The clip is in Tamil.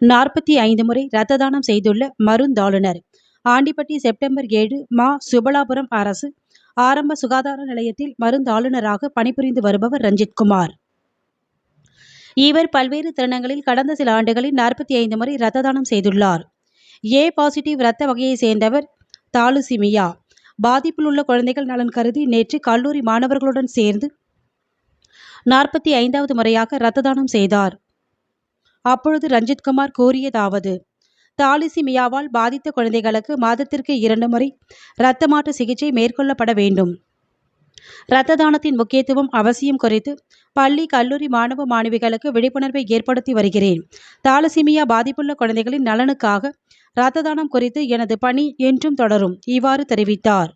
நாற்பத்தி ஐந்து முறை இரத்த தானம் செய்துள்ள மருந்தாளுநர். ஆண்டிப்பட்டி செப்டம்பர் ஏழு மா. சுபலாபுரம் அரசு ஆரம்ப சுகாதார நிலையத்தில் மருந்தாளுநராக பணிபுரிந்து வருபவர் ரஞ்சித்குமார். இவர் பல்வேறு தருணங்களில் கடந்த சில ஆண்டுகளில் நாற்பத்தி ஐந்து முறை இரத்த தானம் செய்துள்ளார். ஏ பாசிட்டிவ் இரத்த வகையை சேர்ந்தவர் தாலுசிமியா. பாதிப்பில் உள்ள குழந்தைகள் நலன் கருதி நேற்று கல்லூரி மாணவர்களுடன் சேர்ந்து நாற்பத்தி ஐந்தாவது முறையாக இரத்த தானம் செய்தார். அப்பொழுது ரஞ்சித்குமார் கூறியதாவது தாலிசிமியாவால் பாதித்த குழந்தைகளுக்கு மாதத்திற்கு இரண்டு முறை இரத்த மாற்று சிகிச்சை மேற்கொள்ளப்பட வேண்டும். இரத்த தானத்தின் முக்கியத்துவம் அவசியம் குறித்து பள்ளி கல்லூரி மாணவ மாணவிகளுக்கு விழிப்புணர்வை ஏற்படுத்தி வருகிறேன். தாலசிமியா பாதிப்புள்ள குழந்தைகளின் நலனுக்காக இரத்த தானம் குறித்து எனது பணி என்றும் தொடரும் இவ்வாறு தெரிவித்தார்.